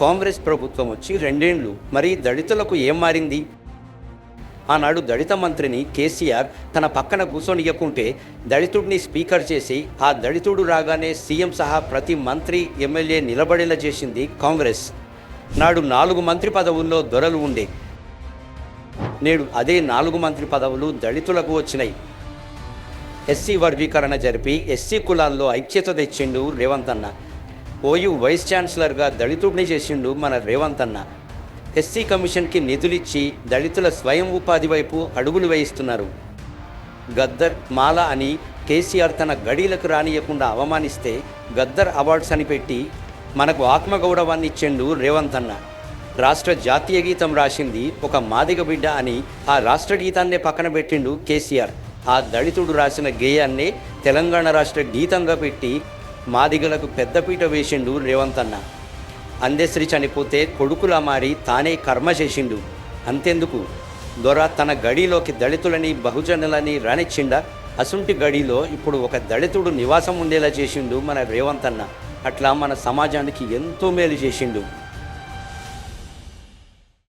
కాంగ్రెస్ ప్రభుత్వం వచ్చి రెండేండ్లు మరి దళితులకు ఏం మారింది? ఆనాడు దళిత మంత్రిని కేసీఆర్ తన పక్కన కూర్చొనియకుంటే దళితుడిని స్పీకర్ చేసి ఆ దళితుడు రాగానే సీఎం సహా ప్రతి మంత్రి ఎమ్మెల్యే నిలబడేలా చేసింది కాంగ్రెస్. నాడు నాలుగు మంత్రి పదవుల్లో దొరలు ఉండే. నేడు అదే నాలుగు మంత్రి పదవులు దళితులకు వచ్చినాయి. ఎస్సీ వర్గీకరణ జరిపి ఎస్సీ కులాల్లో ఐక్యత తెచ్చిండు రేవంత్ అన్న. ఓయూ వైస్ ఛాన్సలర్గా దళితుడిని చేసిండు మన రేవంత్ అన్న. ఎస్సీ కమిషన్కి నిధులిచ్చి దళితుల స్వయం ఉపాధి వైపు అడుగులు వేయిస్తున్నారు. గద్దర్ మాల అని కేసీఆర్ తన గడీలకు రానియకుండా అవమానిస్తే గద్దర్ అవార్డ్స్ అని పెట్టి మనకు ఆత్మగౌరవాన్ని ఇచ్చిండు రేవంత్ అన్న. రాష్ట్ర జాతీయ గీతం రాసింది ఒక మాదిగ బిడ్డ అని ఆ రాష్ట్ర గీతాన్నే పక్కన పెట్టిండు కేసీఆర్. ఆ దళితుడు రాసిన గేయాన్నే తెలంగాణ రాష్ట్ర గీతంగా పెట్టి మాదిగలకు పెద్దపీట వేసిండు రేవంత్ అన్న. చనిపోతే కొడుకులా మారి తానే కర్మ చేసిండు. అంతెందుకు? దొర తన గడిలోకి దళితులని బహుజనులని రానిచ్చిండా. అసుంటి గడిలో ఇప్పుడు ఒక దళితుడు నివాసం ఉండేలా చేసిండు మన రేవంత్ అన్న. అట్లా మన సమాజానికి ఎంతో మేలు చేసిండు.